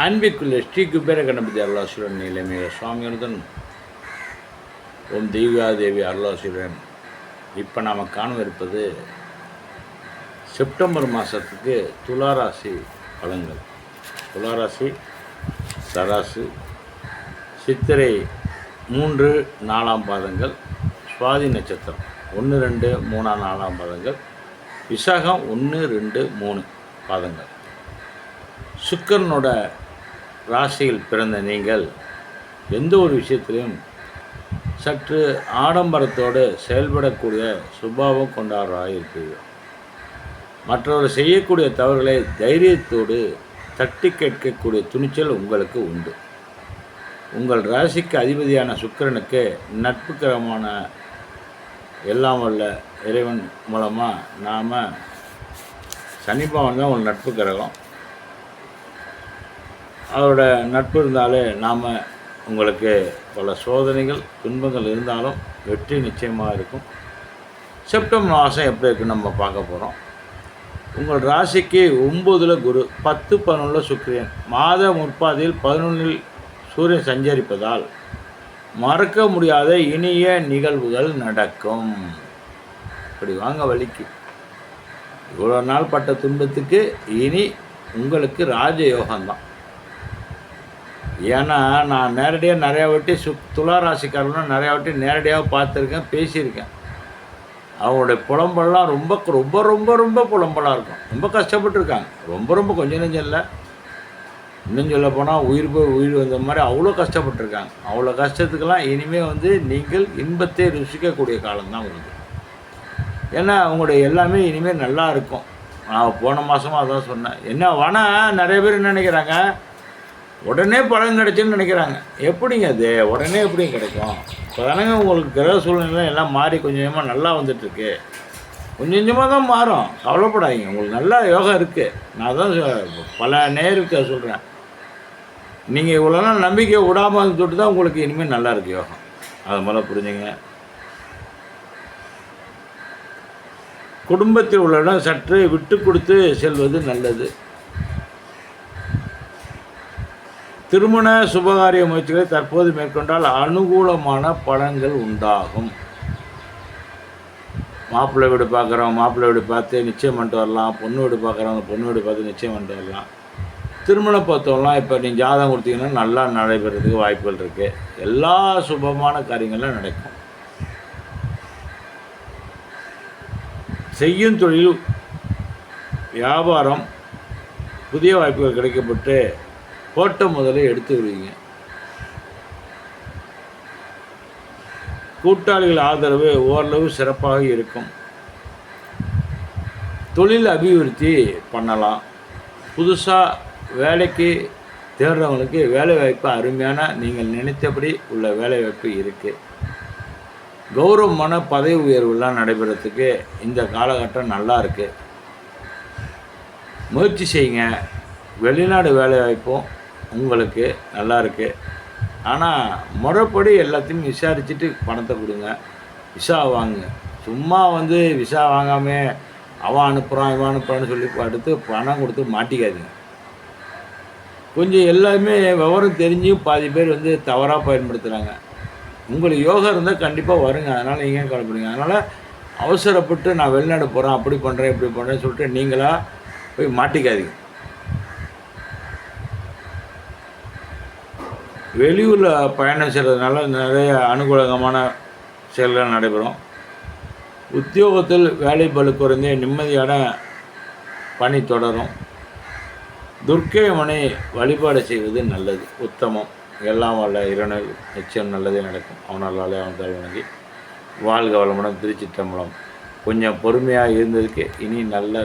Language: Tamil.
அன்பிற்குள்ள ஸ்ரீ குபேர கணபதி அருளாசுரன் நிலைமைய சுவாமியுடன் ஓம் தெய்வாதேவி அருளாசுரன் இப்போ நாம் காணவிருப்பது செப்டம்பர் மாதத்துக்கு துளாராசி பலன்கள். துளாராசி சராசு சித்திரை மூன்று நாலாம் பாதங்கள் சுவாதி நட்சத்திரம் ஒன்று ரெண்டு மூணாம் நாலாம் பாதங்கள் விசாகம் ஒன்று ரெண்டு மூணு பாதங்கள். சுக்கரனோட ராசியில் பிறந்த நீங்கள் எந்த ஒரு விஷயத்திலையும் சற்று ஆடம்பரத்தோடு செயல்படக்கூடிய சுபாவம் கொண்டவராக இருப்பீர்கள். மற்றவர் செய்யக்கூடிய தவறுகளை தைரியத்தோடு தட்டி கேட்கக்கூடிய துணிச்சல் உங்களுக்கு உண்டு. உங்கள் ராசிக்கு அதிபதியான சுக்கரனுக்கு நட்புக்கரமான எல்லாம் வல்ல இறைவன் மூலமாக நாம் சனிபவன் தான் ஒரு நட்பு கிரகம். அவரோட நட்பு இருந்தாலே நாம் உங்களுக்கு பல சோதனைகள் துன்பங்கள் இருந்தாலும் வெற்றி நிச்சயமாக இருக்கும். செப்டம்பர் மாதம் எப்படி இருக்குன்னு நம்ம பார்க்க போகிறோம் உங்கள் ராசிக்கு ஒம்பதில் குரு பத்து பதினொன்றில் சுக்கிரியன் மாத முற்பாதையில் பதினொன்றில் சூரியன் சஞ்சரிப்பதால் மறக்க முடியாத இனிய நிகழ்வுகள் நடக்கும். இப்படி வாங்க வலிக்கு இவ்வளோ நாள் பட்ட துன்பத்துக்கு இனி உங்களுக்கு ராஜயோகம்தான். ஏன்னா நான் நேரடியாக நிறையா வாட்டி சு ராசிக்காரங்களும் நிறையா வாட்டி நேரடியாக பார்த்துருக்கேன் பேசியிருக்கேன். அவங்களுடைய புலம்பெல்லாம் ரொம்ப ரொம்ப ரொம்ப ரொம்ப புலம்பலாக இருக்கும். ரொம்ப கஷ்டப்பட்டுருக்காங்க. ரொம்ப ரொம்ப கொஞ்சம் நெஞ்சம் இல்லை. இன்னும் சொல்ல போனால் உயிர் போய் உயிர் வந்த மாதிரி அவ்வளோ கஷ்டப்பட்டுருக்காங்க. அவ்வளோ கஷ்டத்துக்கெல்லாம் இனிமேல் வந்து நீங்கள் இன்பத்தை ருசிக்கக்கூடிய காலம்தான் வருது. ஏன்னா அவங்களுடைய எல்லாமே இனிமேல் நல்லா இருக்கும். நான் போன மாதமும் அதான் சொன்னேன். என்ன வேணால் நிறைய பேர் என்ன நினைக்கிறாங்க? உடனே பலன் கிடைச்சுன்னு நினைக்கிறாங்க. எப்படிங்க அது? உடனே எப்படி கிடைக்கும்? இப்போ தானங்க உங்களுக்கு கிரக சூழ்நிலை எல்லாம் மாறி கொஞ்சம் கொஞ்சமாக நல்லா வந்துட்டுருக்கு. கொஞ்சம் கொஞ்சமாக தான் மாறும். கவலைப்படாதீங்க. உங்களுக்கு நல்லா யோகா இருக்குது நான் தான் பல நேருக்கு சொல்கிறேன் நீங்கள் இவ்வளோ நாள் நம்பிக்கை விடாமல் தொட்டு தான் உங்களுக்கு இனிமேல் நல்லா இருக்குது யோகம் அதை மாதிரி புரிஞ்சுங்க. குடும்பத்தில் உள்ளவரிடம் சற்று விட்டு கொடுத்து செல்வது நல்லது. திருமண சுபகாரிய முயற்சிகளை தற்போது மேற்கொண்டால் அனுகூலமான பலன்கள் உண்டாகும். மாப்பிள்ளை வீடு பார்க்குறோம் மாப்பிள்ளை வீடு பார்த்து நிச்சயம் பண்ணிட்டு வரலாம். பொண்ணு வீடு பார்க்குறவங்க பொண்ணு வீடு பார்த்து நிச்சயம் பண்ணிட்டு வரலாம். திருமண பொறுத்தவரெலாம் இப்போ நீங்கள் ஜாதகம் கொடுத்தீங்கன்னா நல்லா நடைபெறதுக்கு வாய்ப்புகள் இருக்குது எல்லா சுபமான காரியங்களும் நடக்கும். செய்யும் தொழில் வியாபாரம் புதிய வாய்ப்புகள் கிடைக்கப்பட்டு போட்ட முதல்ல எடுத்து விடுவீங்க. கூட்டாளிகள் ஆதரவு ஓரளவு சிறப்பாக இருக்கும். தொழில் அபிவிருத்தி பண்ணலாம். புதுசாக வேலைக்கு தேடுறவங்களுக்கு வேலை வாய்ப்பு அருமையான நீங்கள் நினைத்தபடி உள்ள வேலை வாய்ப்பு இருக்குது கௌரவமான பதவி உயர்வுலாம் நடைபெறத்துக்கு இந்த காலகட்டம் நல்லா இருக்குது முயற்சி செய்யுங்க. வெளிநாடு வேலை வாய்ப்பும் உங்களுக்கு நல்லா இருக்குது ஆனால் முறைப்படி எல்லாத்தையும் விசாரிச்சுட்டு பணத்தை கொடுங்க. விசா வாங்குங்க சும்மா வந்து விசா வாங்காம அவன் அனுப்புகிறான் இவன் அனுப்புறான்னு சொல்லி அடுத்து பணம் கொடுத்து மாட்டிக்காதீங்க. கொஞ்சம் எல்லாமே விவரம் தெரிஞ்சும் பாதி பேர் வந்து தவறாக பயன்படுத்துகிறாங்க உங்களுக்கு யோகா இருந்தால் கண்டிப்பாக வருங்க. அதனால் நீங்கள் கவலைப்படுங்க அதனால் அவசரப்பட்டு நான் வெளிநாடு போகிறேன் அப்படி பண்ணுறேன் இப்படி பண்ணுறேன்னு சொல்லிட்டு நீங்களாக போய் மாட்டிக்காதீங்க. வெளியூரில் பயணம் செய்கிறதுனால நிறைய அனுகூலகமான செயல்கள் நடைபெறும். உத்தியோகத்தில் வேலை பலு குறைந்து நிம்மதியான பணி தொடரும். துர்க்கையம்மனை வழிபாடு செய்வது நல்லது. உத்தமம். எல்லாம் வல்ல இரணை நிச்சயம் நல்லதே நடக்கும். அவனாலே அவன் தாழ் வணங்கி வாழ்க வளமுடன் திருச்சிற்றம்பலம் கொஞ்சம் பொறுமையாக இருந்ததுக்கு இனி நல்ல